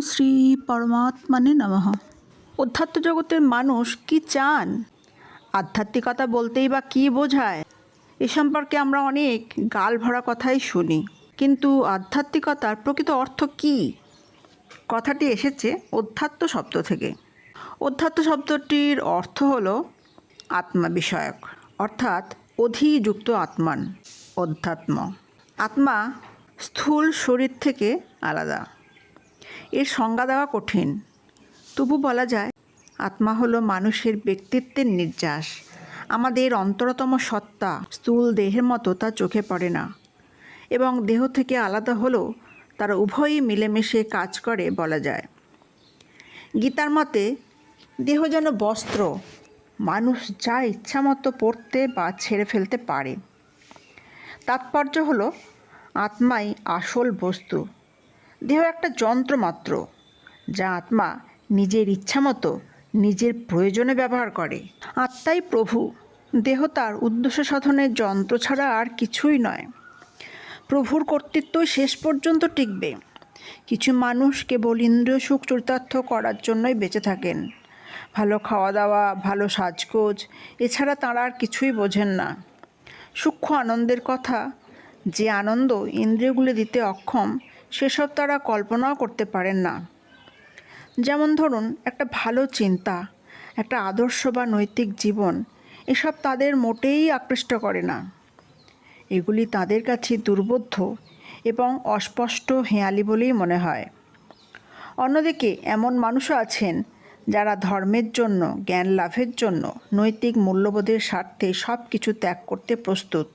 শ্রী পরমাত্মানে নমঃ। অধ্যাত্ম জগতের মানুষ কি চান? আধ্যাত্মিকতা বলতেই বা কী বোঝায়? এ সম্পর্কে আমরা অনেক গাল ভরা কথাই শুনি। কিন্তু আধ্যাত্মিকতার প্রকৃত অর্থ কী? কথাটি এসেছে অধ্যাত্ম শব্দ থেকে। অধ্যাত্ম শব্দটির অর্থ হল আত্মা বিষয়ক, অর্থাৎ অধিযুক্ত আত্মান, অধ্যাত্ম। আত্মা স্থূল শরীর থেকে আলাদা। এর সংজ্ঞা দেওয়া কঠিন। তবু বলা যায়, আত্মা হলো মানুষের ব্যক্তিত্বের নির্যাস। আমাদের অন্তরতম সত্তা, স্থূল দেহের মতো তা চোখে পড়ে না। এবং দেহ থেকে আলাদা হলেও তারা উভয়ই মিলেমিশে কাজ করে বলা যায়। গীতার মতে, দেহ যেন বস্ত্র, মানুষ যা ইচ্ছামতো পরতে বা ছেড়ে ফেলতে পারে। তাৎপর্য হলো, আত্মাই আসল বস্তু। দেহ একটা যন্ত্র মাত্র, যা আত্মা নিজের ইচ্ছামতো নিজের প্রয়োজনে ব্যবহার করে। আত্মাই প্রভু, দেহ তার উদ্দেশ্য সাধনের যন্ত্র ছাড়া আর কিছুই নয়। প্রভুর কর্তৃত্বই শেষ পর্যন্ত টিকবে। কিছু মানুষ কেবল ইন্দ্রিয় সুখ চরিতার্থ করার জন্যই বেঁচে থাকেন। ভালো খাওয়া দাওয়া ভালো সাজগোজ, এছাড়া তাঁরা আর কিছুই বোঝেন না। সূক্ষ্ম আনন্দের কথা, যে আনন্দ ইন্দ্রিয়গুলি দিতে অক্ষম সেসব তারা কল্পনাও করতে পারেন না। যেমন ধরুন, একটা ভালো চিন্তা, একটা আদর্শ বা নৈতিক জীবন, এসব তাদের মোটেই আকৃষ্ট করে না। এগুলি তাদের কাছে দুর্বোধ্য এবং অস্পষ্ট হেঁয়ালি বলেই মনে হয়। অন্যদিকে, এমন মানুষও আছেন যারা ধর্মের জন্য, জ্ঞান লাভের জন্য, নৈতিক মূল্যবোধের স্বার্থে সব কিছু ত্যাগ করতে প্রস্তুত।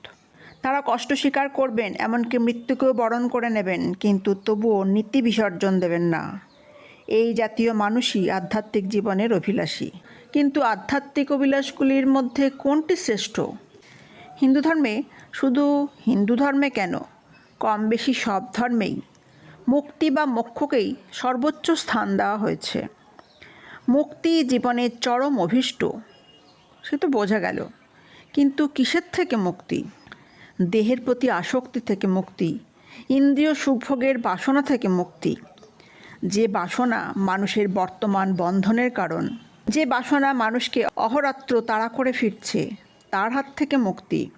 তারা কষ্ট স্বীকার করবেন, এমনকি মৃত্যুকেও বরণ করে নেবেন, কিন্তু তবুও নীতি বিসর্জন দেবেন না। এই জাতীয় মানুষই আধ্যাত্মিক জীবনের অভিলাষী। কিন্তু আধ্যাত্মিক অভিলাষগুলির মধ্যে কোনটি শ্রেষ্ঠ? হিন্দু ধর্মে শুধু হিন্দু ধর্মে কেন? কম বেশি সব ধর্মেই। মুক্তি বা মোক্ষকেই সর্বোচ্চ স্থান দেওয়া হয়েছে। মুক্তি জীবনের চরম অভীষ্ট। সে তো বোঝা গেল। কিন্তু কিসের থেকে মুক্তি? দেহের প্রতি আসক্তি থেকে মুক্তি, ইন্দ্রিয় সুভোগের বাসনা থেকে মুক্তি। যে বাসনা মানুষের বর্তমান বন্ধনের কারণ, যে বাসনা মানুষকে অহরাত্র তাড়া করে ফিরছে, তার হাত থেকে মুক্তি।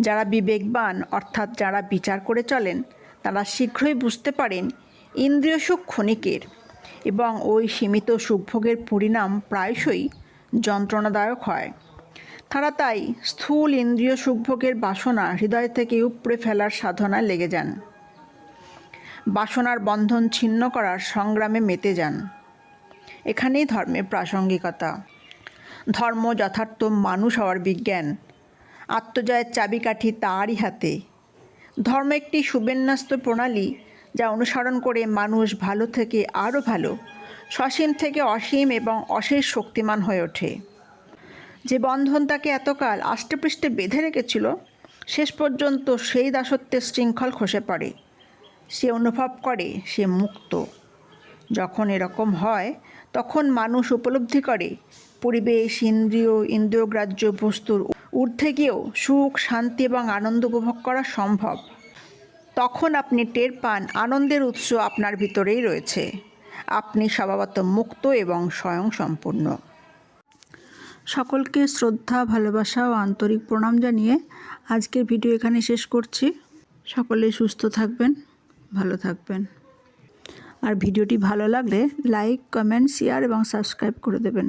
যারা বিবেকবান, অর্থাৎ যারা বিচার করে চলেন, তারা শীঘ্রই বুঝতে পারেন ইন্দ্রিয় সুখ ক্ষণিকের এবং ওই সীমিত সুখভোগের পরিণাম প্রায়শই যন্ত্রণাদায়ক হয়। তারা তাই স্থূল ইন্দ্রিয় সুখভোগের বাসনা হৃদয় থেকে উপড়ে ফেলার সাধনায় লেগে যান। বাসনার বন্ধন ছিন্ন করার সংগ্রামে মেতে যান। এখানেই ধর্মের প্রাসঙ্গিকতা। ধর্ম যথার্থ মানুষ হওয়ার বিজ্ঞান। আত্মজয়ের চাবিকাঠি তারই হাতে। ধর্ম একটি সুবিন্যস্ত প্রণালী যা অনুসরণ করে মানুষ ভালো থেকে আরও ভালো, সসীম থেকে অসীম এবং অশেষ শক্তিমান হয়ে ওঠে। যে বন্ধন তাকে এতকাল আষ্টেপৃষ্ঠে বেঁধে রেখেছিল, শেষ পর্যন্ত সেই দাসত্বের শৃঙ্খল খসে পড়ে। সে অনুভব করে সে মুক্ত। যখন এরকম হয়, তখন মানুষ উপলব্ধি করে, পরিবেশ, ইন্দ্রিয়, ইন্দ্রিয়গ্রাহ্য বস্তুর ঊর্ধ্বে গিয়েও সুখ, শান্তি এবং আনন্দ উপভোগ করা সম্ভব। তখন আপনি টের পান, আনন্দের উৎস আপনার ভিতরেই রয়েছে। আপনি স্বভাবত মুক্ত এবং স্বয়ং সম্পূর্ণ সকলকে শ্রদ্ধা, ভালোবাসা ও আন্তরিক প্রণাম জানিয়ে আজকের ভিডিও এখানে শেষ করছি। সকলে সুস্থ থাকবেন, ভালো থাকবেন। আর ভিডিওটি ভালো লাগলে লাইক, কমেন্ট, শেয়ার এবং সাবস্ক্রাইব করে দেবেন।